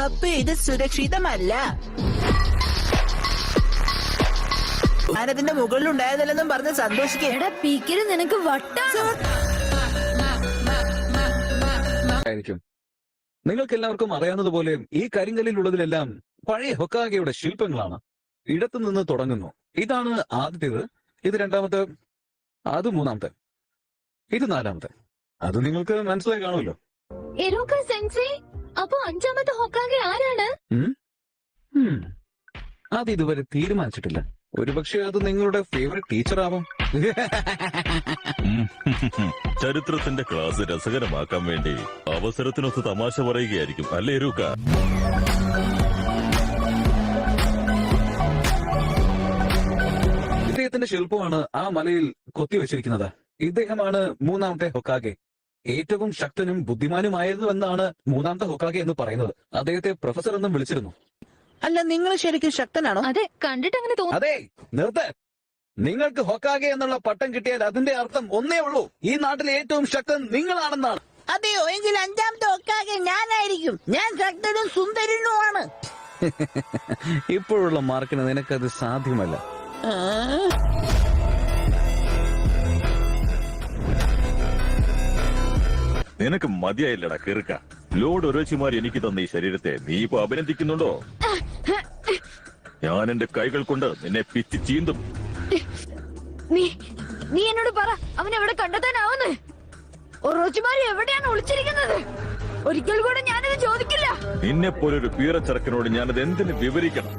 അപ്പൊ ഇത് സുരക്ഷിതമല്ല. ഞാനതിന്റെ ഉണ്ടായതല്ലെന്നും പറഞ്ഞ് സന്തോഷിക്കേ. എടാ പീക്കിന് നിനക്ക് വട്ടാണ് ആയിരിക്കും. നിങ്ങൾക്ക് എല്ലാവർക്കും അറിയാവുന്നതുപോലെ ഈ കരിങ്കല്ലിലുള്ളതിലെല്ലാം പഴയ ഹൊക്കാഗയുടെ ശില്പങ്ങളാണ്. ഇടത്തു നിന്ന് തുടങ്ങുന്നു. ഇതാണ് ആദ്യത്തേത്. ഇത് രണ്ടാമത്തെ. അത് മൂന്നാമത്തെ. ഇത് നാലാമത്തെ. അത് നിങ്ങൾക്ക് മനസ്സിലായി കാണുമല്ലോ. എരോക്ക സെൻസേ അപ്പൊ അഞ്ചാമത്തെ ഹൊക്കാകെ ആരാണ്. അത് ഇതുവരെ തീരുമാനിച്ചിട്ടില്ല. ഒരുപക്ഷെ അത് നിങ്ങളുടെ ഫേവറേറ്റ് ടീച്ചർ ആവാം. ചരിത്രത്തിന്റെ ക്ലാസ് രസകരമാക്കാൻ വേണ്ടി അവസരത്തിനൊത്ത് തമാശ പറയുകയായിരിക്കും. അല്ലേ രൂക്ക? ഇദ്ദേഹത്തിന്റെ ശില്പമാണ് ആ മലയിൽ കൊത്തിവെച്ചിരിക്കുന്നത്. ഇദ്ദേഹമാണ് മൂന്നാമത്തെ ഹൊക്കാഗെ ഏറ്റവും ശക്തനും ബുദ്ധിമാനുമായത് എന്നാണ് മൂന്നാമത്തെ ഹൊക്കാഗെ എന്ന് പറയുന്നത്. അദ്ദേഹത്തെ പ്രൊഫസർ എന്നും വിളിച്ചിരുന്നു. അല്ല നിങ്ങൾ ശരിക്കും ശക്തനാണോ? അതെ കണ്ടിട്ട് അങ്ങനെ തോന്നുന്നു അതെ നിർത്ത്. നിങ്ങൾക്ക് ഹൊക്കാഗെ എന്നുള്ള പട്ടം കിട്ടിയാൽ അതിന്റെ അർത്ഥം ഒന്നേ ഉള്ളൂ. ഈ നാട്ടിലെ ഏറ്റവും ശക്തൻ നിങ്ങളാണെന്നാണ്. അതെയോ? എങ്കിൽ അഞ്ചാമത്തെ ഒക്കാകെ ഞാനായിരിക്കും. ഞാൻ ശക്തനും സുന്ദരനുമാണ്. ഇപ്പോഴുള്ള മാർക്കിന് നിനക്കത് സാധ്യമല്ല. നിനക്ക് മതിയായില്ലടാ കീർക്ക ലോഡ് ഒരോച്ചിമാർ എനിക്ക് തന്ന ഈ ശരീരത്തെ നീ ഇപ്പൊ അഭിനന്ദിക്കുന്നുണ്ടോ? ഞാൻ എന്റെ കൈകൾ കൊണ്ട് നിന്നെ പിച്ച് ചീന്തും. നീ നീ എന്നോട് പറ അവൻ എവിടെ കണ്ടെത്താനാവുന്നു? ഒറോച്ചുമാരി എവിടെയാണ് ഒളിച്ചിരിക്കുന്നത്? ഒരിക്കൽ കൂടെ ഞാനിത് ചോദിക്കില്ല. നിന്നെ പോലൊരു പീറച്ചെറുക്കനോട് ഞാനത് എന്തിനു വിവരിക്കണം?